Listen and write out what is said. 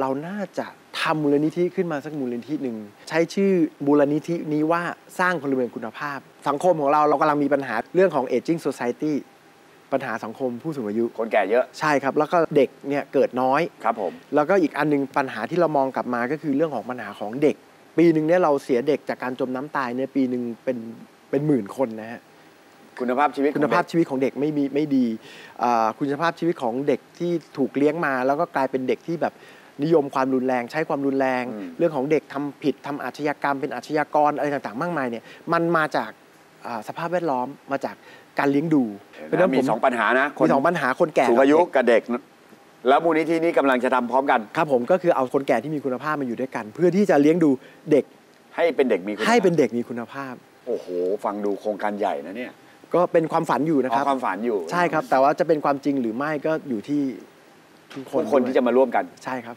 เราน่าจะทำมูลนิธิขึ้นมาสักมูลนิธิหนึ่งใช้ชื่อมูลนิธินี้ว่าสร้างพลเมืองคุณภาพ สังคมของเราเรากำลังมีปัญหาเรื่องของ aging society ปัญหาสังคมผู้สูงอายุ คนแก่เยอะ ใช่ครับ แล้วก็เด็กเนี่ยเกิดน้อย ครับผม แล้วก็อีกอันหนึงปัญหาที่เรามองกลับมาก็คือเรื่องของปัญหาของเด็ก ปีหนึ่งเนี่ยเราเสียเด็กจากการจมน้ำตายเนี่ยปีหนึ่งเป็นเป็นหมื่นคนนะฮะ คุณภาพชีวิตคุณภาพชีวิตของเด็กไม่มีไม่ดีอ่าคุณภาพชีวิตของเด็กที่ถูกเลี้ยงมา แล้วก็กลายเป็นเด็กที่แบบ นิยมความรุนแรงใช้ความรุนแรง เรื่องของเด็กทำผิดทำอาชญากรรม เป็นอาชญากรอะไรต่างๆ มากมายเนี่ยมันมาจากอ่าสภาพแวดล้อมมาจากการเลี้ยงดูเห็นไหมมีสองปัญหานะมีสองปัญหาคนแก่สูงอายุกับเด็กกับเด็กแล้วมูลนิธินี้กำลังจะทำพร้อมกัน ครับผมก็คือเอาคนแก่ที่มีคุณภาพมาอยู่ด้วยกัน เพื่อที่จะเลี้ยงดูเด็กให้เป็นเด็กมีคุณภาพให้เป็นเด็กมีคุณภาพ โอ้โห ฟังดูโครงการใหญ่นะเนี่ยก็เป็นความฝันอยู่นะอ๋คอรับความฝันอยู่ใช่ครับ แต่ว่าจะเป็นความจริงหรือไม่ก็อยู่ที่ ทุกคนทุกคนที่จะมาร่วมกัน ใช่ครับ